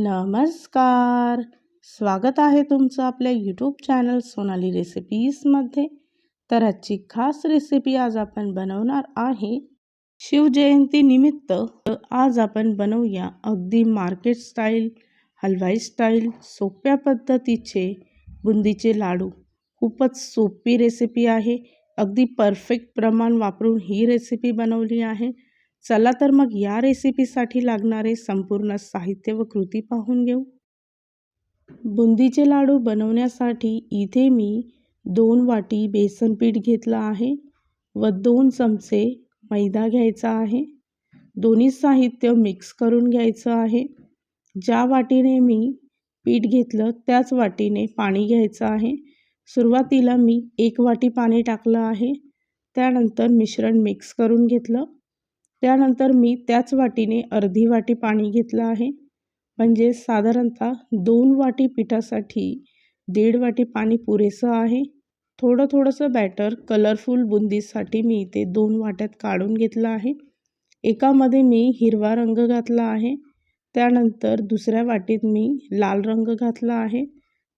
नमस्कार. स्वागत आहे तुमचं आपल्या यूट्यूब चॅनल सोनाली रेसिपीजमध्ये तर आजची खास रेसिपी आज आपण बनवणार आहे. शिवजयंतीनिमित्त आज आपण बनवूया अगदी मार्केट स्टाईल हलवाई स्टाईल सोप्या पद्धतीचे बुंदीचे लाडू. खूपच सोपी रेसिपी आहे. अगदी परफेक्ट प्रमाण वापरून ही रेसिपी बनवली आहे. चला तर मग या रेसिपीसाठी लागणारे संपूर्ण साहित्य व कृती पाहून घेऊ. बुंदीचे लाडू बनवण्यासाठी इथे मी दोन वाटी बेसन पीठ घेतलं आहे व दोन चमचे मैदा घ्यायचा आहे. दोन्ही साहित्य मिक्स करून घ्यायचं आहे. ज्या वाटीने मी पीठ घेतलं त्याच वाटीने पाणी घ्यायचं आहे. सुरुवातीला मी एक वाटी पाणी टाकलं आहे. त्यानंतर मिश्रण मिक्स करून घेतलं. त्यानंतर मी त्याच वाटीने अर्धी वाटी पाणी घेतलं आहे. म्हणजे साधारणतः दोन वाटी पिठासाठी दीड वाटी पाणी पुरेसं आहे. थोडं थोडंसं बॅटर कलरफुल बुंदीसाठी मी इथे दोन वाट्यात काढून घेतलं आहे. एकामध्ये मी हिरवा रंग घातला आहे. त्यानंतर दुसऱ्या वाटीत मी लाल रंग घातला आहे.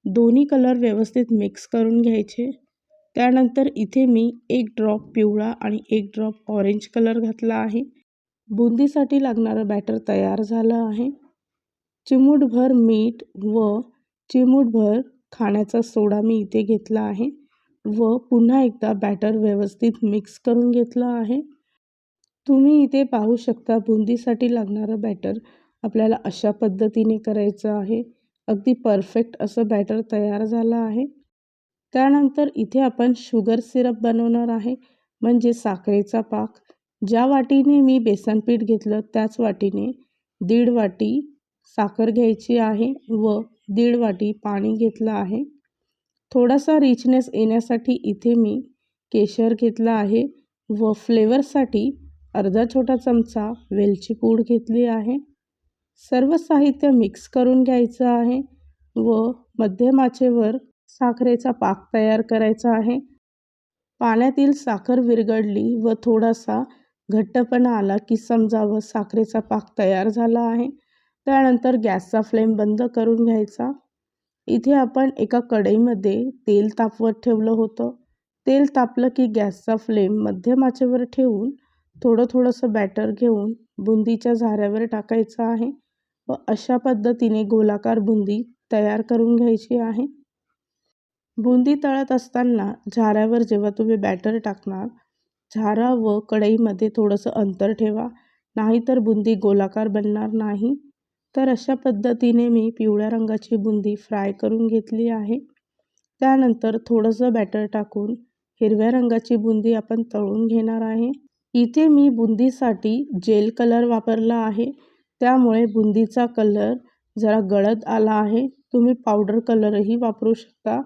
दोन्ही कलर व्यवस्थित मिक्स करून घ्यायचे. त्यानंतर इथे मी एक ड्रॉप पिवळा आणि एक ड्रॉप ऑरेंज कलर घातला आहे. बुंदीसाठी लागणारं बॅटर तयार झालं आहे. चिमूटभर मीठ व चिमूटभर खाण्याचा सोडा मी इथे घेतला आहे व पुन्हा एकदा बॅटर व्यवस्थित मिक्स करून घेतलं आहे. तुम्ही इथे पाहू शकता बुंदीसाठी लागणारं बॅटर आपल्याला अशा पद्धतीने करायचं आहे. अगदी परफेक्ट असं बॅटर तयार झालं आहे. त्यानंतर इथे आपण शुगर सिरप बनवणार आहे म्हणजे साखरेचा पाक. ज्या वाटीने मी बेसन पीठ घेतलं त्याच वाटीने दीड वाटी साखर घ्यायची आहे व दीड वाटी पाणी घेतलं आहे. थोडासा रिचनेस येण्यासाठी इथे मी केशर घेतला आहे व फ्लेवरसाठी अर्धा छोटा चमचा वेलची पूड घेतली आहे. सर्व साहित्य मिक्स करून घ्यायचं आहे व मध्यमाचेवर साखरेचा पाक तयार करायचा आहे. पाण्यातील साखर विरघळली व थोडासा घट्टपणा आला की समजावं साखरेचा पाक तयार झाला आहे. त्यानंतर गॅसचा फ्लेम बंद करून घ्यायचा. इथे आपण एका कढईमध्ये तेल तापवत ठेवलं होतं. तेल तापलं की गॅसचा फ्लेम मध्यम आचेवर ठेवून थोडं थोडंसं बॅटर घेऊन बुंदीच्या झाऱ्यावर टाकायचं आहे व अशा पद्धतीने गोलाकार बुंदी तयार करून घ्यायची आहे. बुंदी तळत असताना झाऱ्यावर जेव्हा तुम्ही बॅटर टाकणार झारा व कढईमध्ये थोडंसं अंतर ठेवा. नाहीतर बुंदी गोलाकार बनणार नाही. तर अशा पद्धतीने मी पिवळ्या रंगाची बुंदी फ्राय करून घेतली आहे. त्यानंतर थोडंसं बॅटर टाकून हिरव्या रंगाची बुंदी आपण तळून घेणार आहे. इथे मी बुंदीसाठी जेल कलर वापरला आहे. त्यामुळे बुंदीचा कलर जरा गळत आला आहे. तुम्ही पावडर कलरही वापरू शकता.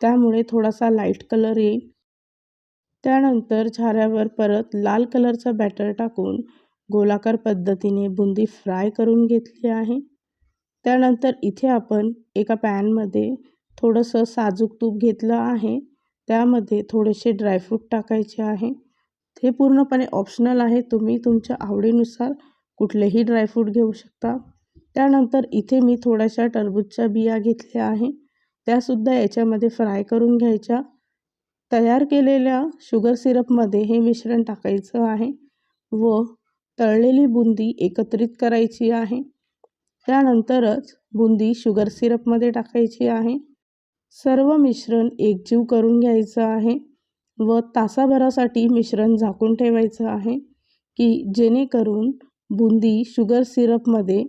त्यामुळे थोडासा लाइट कलर येईल. त्यानंतर झाऱ्यावर परत लाल कलरचा बॅटर टाकून गोलाकार पद्धतीने बुंदी फ्राय करून घेतली आहे. त्यानंतर इथे आपण एका पॅनमध्ये थोडंसं साजूक तूप घेतलं आहे. त्यामध्ये थोडेसे ड्रायफ्रूट टाकायचे आहे. ते पूर्णपणे ऑप्शनल आहे. तुम्ही तुमच्या आवडीनुसार कुठलेही ड्रायफ्रूट घेऊ शकता. त्यानंतर इथे मी थोड्याशा टरबूजच्या बिया घेतल्या आहे. त्यासुद्धा याच्यामध्ये फ्राय करून घ्यायच्या. तयार केलेल्या शुगर सिरपमध्ये हे मिश्रण टाकायचं आहे व तळलेली बुंदी एकत्रित करायची आहे. त्यानंतरच बुंदी शुगर सिरपमध्ये टाकायची आहे. सर्व मिश्रण एकजीव करून घ्यायचं आहे व तासाभरासाठी मिश्रण झाकून ठेवायचं आहे की जेणेकरून बुंदी शुगर सिरपमध्ये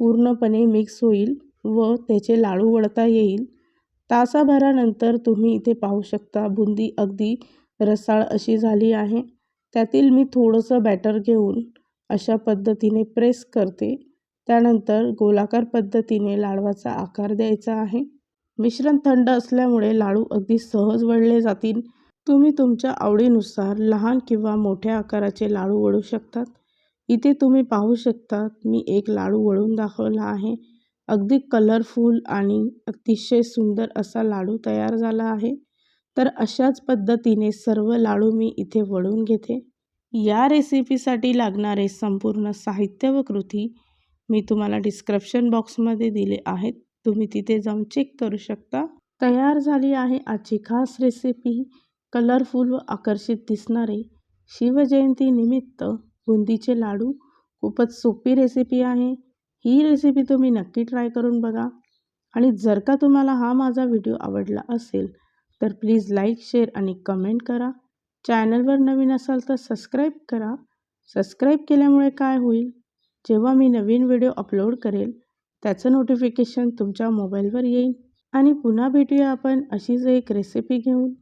पूर्णपणे मिक्स होईल व त्याचे लाडू वळता येईल. तासाभरानंतर तुम्ही इथे पाहू शकता. बुंदी अगदी रसाळ अशी झाली आहे. त्यातील मी थोडंसं बॅटर घेऊन अशा पद्धतीने प्रेस करते. त्यानंतर गोलाकार पद्धतीने लाडवाचा आकार द्यायचा आहे. मिश्रण थंड असल्यामुळे लाडू अगदी सहज वळले जातील. तुम्ही तुमच्या आवडीनुसार लहान किंवा मोठ्या आकाराचे लाडू वळू शकतात. इथे तुम्ही पाहू शकता मी एक लाडू वळून दाखवला आहे. अगदी कलरफुल आणि अतिशय सुंदर असा लाडू तयार झाला आहे. तर अशाच पद्धतीने सर्व लाडू मी इथे वळून घेते. या रेसिपीसाठी लागणारे संपूर्ण साहित्य व कृती मी तुम्हाला डिस्क्रिप्शन बॉक्समध्ये दिले आहेत. तुम्ही तिथे जाऊन चेक करू शकता. तयार झाली आहे आजची खास रेसिपी कलरफुल व आकर्षित दिसणारे शिवजयंतीनिमित्त बुंदीचे लाडू. खूपच सोपी रेसिपी आहे. ही रेसिपी तुम्ही नक्की ट्राय करून बघा. आणि जर का तुम्हाला हा माझा व्हिडिओ आवडला असेल तर प्लीज लाईक शेअर आणि कमेंट करा. चॅनलवर नवीन असाल तर सबस्क्राईब करा. सबस्क्राईब केल्यामुळे काय होईल? जेव्हा मी नवीन व्हिडिओ अपलोड करेल त्याचं नोटिफिकेशन तुमच्या मोबाईलवर येईल. आणि पुन्हा भेटूया आपण अशीच एक रेसिपी घेऊन.